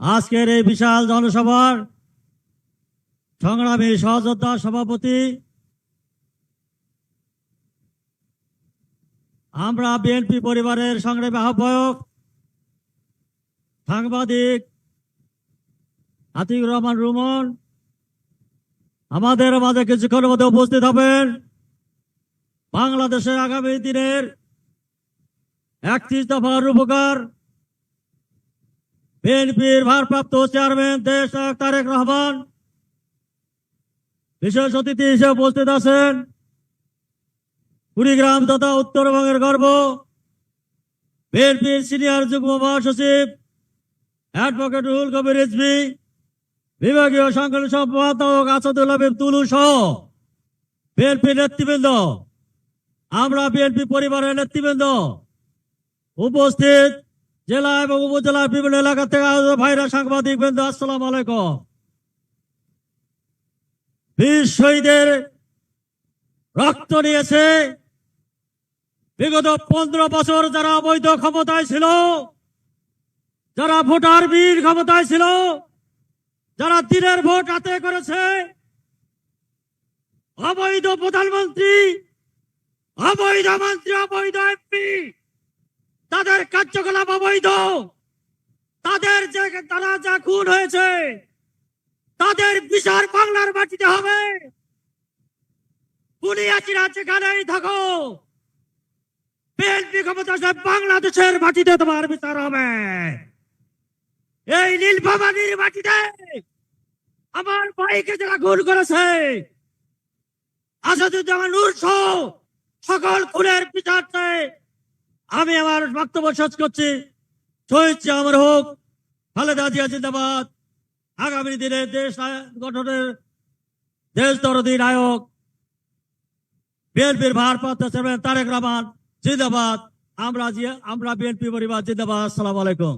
আজকের এই বিশাল জনসভার সংগ্রামী সহযোদ্ধা সভাপতি, আমরা বিএনপি পরিবারের সংগ্রামী আহ্বায়ক, সাংবাদিক আতিকুর রহমান রুমন, আমাদের মাঝে কিছুক্ষণের মধ্যে উপস্থিত হবেন বাংলাদেশের আগামী দিনের একত্রিশ দফার রূপকার বিএনপির ভারপ্রাপ্ত চেয়ারম্যান দেশ তারেক রহমান। বিশেষ অতিথি হিসেবে উপস্থিত আছেন কুড়িগ্রাম তথা উত্তরবঙ্গের গর্ব বিএনপির সিনিয়র যুগ্ম মহাসচিব, অ্যাডভোকেট রুহুল কবির রিজভি, বিভাগীয় সংগঠন সম্পাদক আসাদুল হাবিব তুলু সহ বিএনপি নেতৃবৃন্দ। আমরা বিএনপি পরিবারের নেতৃবৃন্দ। উপস্থিত জেলা এবং উপজেলার বিভিন্ন এলাকা থেকে আগত ভাইরা সাংবাদিক বৃন্দ, আসসালাম আলাইকুম। বীর শহীদের রক্ত নিয়েছে। বিগত পনেরো বছর যারা অবৈধ ক্ষমতায় ছিল, যারা ভোটার বীর ক্ষমতায় ছিল, যারা দিনের ভোট হাতে করেছে, অবৈধ প্রধানমন্ত্রী, অবৈধ মন্ত্রী, অবৈধ এমপি তাদের কার্যকলাপ অবৈধ। তাদের যে তারা যা খুন হয়েছে, তাদের বিচার বাংলার মাটিতে হবে। পুলিয়াচিরা যেখানেই থাকো, বিএনপি ক্ষমতা বাংলাদেশের মাটিতে তোমার বিচার হবে। এই নীলফামারির মাটিতে আমার ভাইকে যারা খুন করেছে, আসাদুজ্জামান নূর সহ সকল খুনের বিচার চাই। আমি আমার বক্তব্য শেষ করছি। শহীদ আমার হোক, খালেদা জিয়া জিন্দাবাদ। আগামী দিনে দেশ গঠনের দেশ দরদি নায়ক, বিএনপির ভারপ্রাপ্ত চেয়ারম্যান তারেক রহমান জিন্দাবাদ। আমরা আমরা বিএনপি পরিবার জিন্দাবাদ। আসসালামু আলাইকুম।